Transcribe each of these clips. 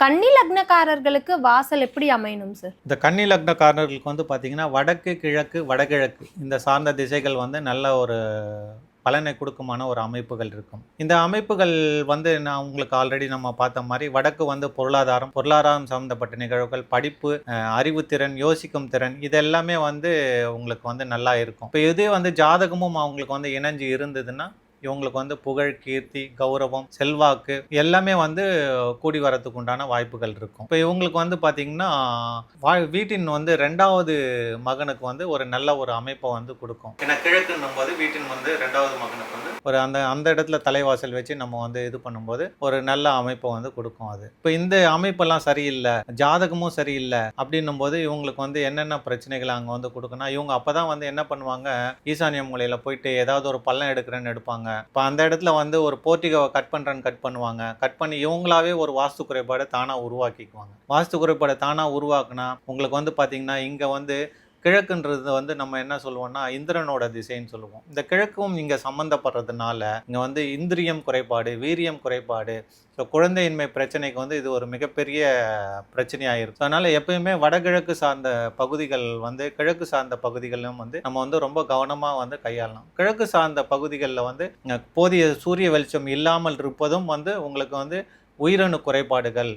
கன்னி லக்னக்காரர்களுக்கு வாசல் எப்படி அமையணும் சார் இந்த கன்னி லக்னக்காரர்களுக்கு வந்து பார்த்தீங்கன்னா வடக்கு கிழக்கு வடகிழக்கு இந்த சார்ந்த திசைகள் வந்து நல்ல ஒரு பலனை கொடுக்குமான ஒரு அமைப்புகள் இருக்கும். இந்த அமைப்புகள் வந்து நான் உங்களுக்கு ஆல்ரெடி நம்ம பார்த்த மாதிரி வடக்கு வந்து பொருளாதாரம் பொருளாதாரம் சம்மந்தப்பட்ட நிகழ்வுகள் படிப்பு அறிவுத்திறன் யோசிக்கும் திறன் இது எல்லாமே வந்து உங்களுக்கு வந்து நல்லா இருக்கும். இப்போ இதே வந்து ஜாதகமும் அவங்களுக்கு வந்து இணைஞ்சு இருந்ததுன்னா இவங்களுக்கு வந்து புகழ் கீர்த்தி கௌரவம் செல்வாக்கு எல்லாமே வந்து கூடி வரதுக்கு உண்டான வாய்ப்புகள் இருக்கும். இப்போ இவங்களுக்கு வந்து பார்த்தீங்கன்னா வா- வீட்டின் வந்து ரெண்டாவது மகனுக்கு வந்து ஒரு நல்ல ஒரு அமைப்பை வந்து கொடுக்கும். ஏன்னா கிழக்குன்னும் போது வீட்டின் வந்து ரெண்டாவது மகனுக்கு வந்து ஒரு அந்த அந்த இடத்துல தலைவாசல் வச்சு நம்ம வந்து இது பண்ணும்போது ஒரு நல்ல அமைப்பை வந்து கொடுக்கும் அது. இப்போ இந்த அமைப்பெல்லாம் சரியில்லை ஜாதகமும் சரியில்லை அப்படின்னும் போது இவங்களுக்கு வந்து என்னென்ன பிரச்சனைகள் அங்கே வந்து கொடுக்கணும்? இவங்க அப்பதான் வந்து என்ன பண்ணுவாங்க? ஈசானிய மூலையில் போயிட்டு ஏதாவது ஒரு பள்ளம் எடுக்கிறேன்னு எடுப்பாங்க. இப்போ அந்த இடத்துல வந்து ஒரு போர்ட்டிகோவை கட் பண்ணுறேன்னு கட் பண்ணுவாங்க. கட் பண்ணி இவங்களாவே ஒரு வாஸ்து குறைபாடை தானாக உருவாக்கிக்குவாங்க. வாஸ்து குறைபாடை தானாக உருவாக்குனா உங்களுக்கு வந்து பார்த்தீங்கன்னா இங்கே வந்து கிழக்குன்றது வந்து நம்ம என்ன சொல்லுவோம்னா இந்திரனோட திசைன்னு சொல்லுவோம். இந்த கிழக்கும் இங்கே சம்மந்தப்படுறதுனால இங்கே வந்து இந்திரியம் குறைபாடு வீரியம் குறைபாடு ஸோ குழந்தையின்மை பிரச்சனைக்கு வந்து இது ஒரு மிகப்பெரிய பிரச்சனையாக இருக்கும் அதனால் எப்பயுமே வடகிழக்கு சார்ந்த பகுதிகள் வந்து கிழக்கு சார்ந்த பகுதிகளிலும் வந்து நம்ம வந்து ரொம்ப கவனமாக வந்து கையாளலாம். கிழக்கு சார்ந்த பகுதிகளில் வந்து போதிய சூரிய வெளிச்சம் இல்லாமல் இருப்பதும் வந்து உங்களுக்கு வந்து உயிரணு குறைபாடுகள்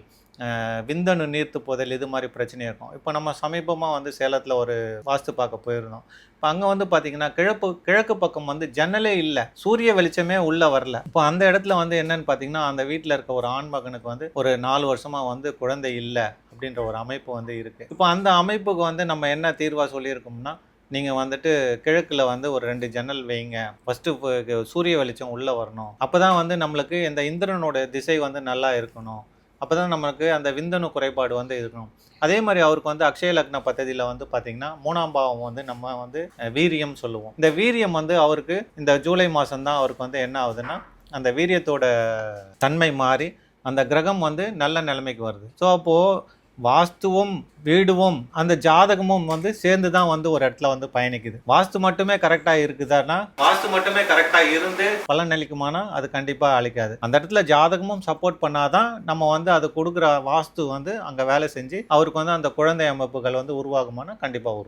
விந்தணு நீர்த்து போதல் இது மாதிரி பிரச்சனை இருக்கும். இப்போ நம்ம சமீபமாக வந்து சேலத்தில் ஒரு வாஸ்து பார்க்க போயிருந்தோம். இப்போ அங்கே வந்து பார்த்தீங்கன்னா கிழக்கு கிழக்கு பக்கம் வந்து ஜன்னலே இல்லை. சூரிய வெளிச்சமே உள்ளே வரல. இப்போ அந்த இடத்துல வந்து என்னன்னு பார்த்தீங்கன்னா அந்த வீட்டில் இருக்க ஒரு ஆண் மகனுக்கு வந்து ஒரு நாலு வருஷமாக வந்து குழந்தை இல்லை அப்படின்ற ஒரு அமைப்பு வந்து இருக்குது இப்போ அந்த அமைப்புக்கு வந்து நம்ம என்ன தீர்வாக சொல்லியிருக்கோம்னா நீங்கள் வந்துட்டு கிழக்கில் வந்து ஒரு ரெண்டு ஜன்னல் வைங்க. ஃபஸ்ட்டு சூரிய வெளிச்சம் உள்ளே வரணும். அப்போ தான் வந்து நம்மளுக்கு இந்த இந்திரனோட திசை வந்து நல்லா இருக்கணும். அப்போ தான் நமக்கு அந்த விந்தணு குறைபாடு வந்து இருக்கணும் அதே மாதிரி அவருக்கு வந்து அக்ஷய லக்ன பத்ததியில் வந்து பார்த்தீங்கன்னா மூணாம் பாவம் வந்து நம்ம வந்து வீரியம் சொல்லுவோம். இந்த வீரியம் வந்து அவருக்கு இந்த ஜூலை மாதம் தான் அவருக்கு வந்து என்ன ஆகுதுன்னா அந்த வீரியத்தோட தன்மை மாறி அந்த கிரகம் வந்து நல்ல நிலைமைக்கு வருது. ஸோ அப்போது வாஸ்துவும் வீடுவும் அந்த ஜாதகமும் வந்து சேர்ந்து தான் வந்து ஒரு இடத்துல வந்து பயணிக்குது. வாஸ்து மட்டுமே கரெக்டாக இருக்குதான்னா வாஸ்து மட்டுமே கரெக்டாக இருந்து பலன் அளிக்குமானா? அது கண்டிப்பாக அளிக்காது. அந்த இடத்துல ஜாதகமும் சப்போர்ட் பண்ணாதான் நம்ம வந்து அது கொடுக்குற வாஸ்து வந்து அங்கே வேலை செஞ்சு அவருக்கு வந்து அந்த குழந்தை அமைப்புகள் வந்து உருவாகுமானா கண்டிப்பாக உருவாகும்.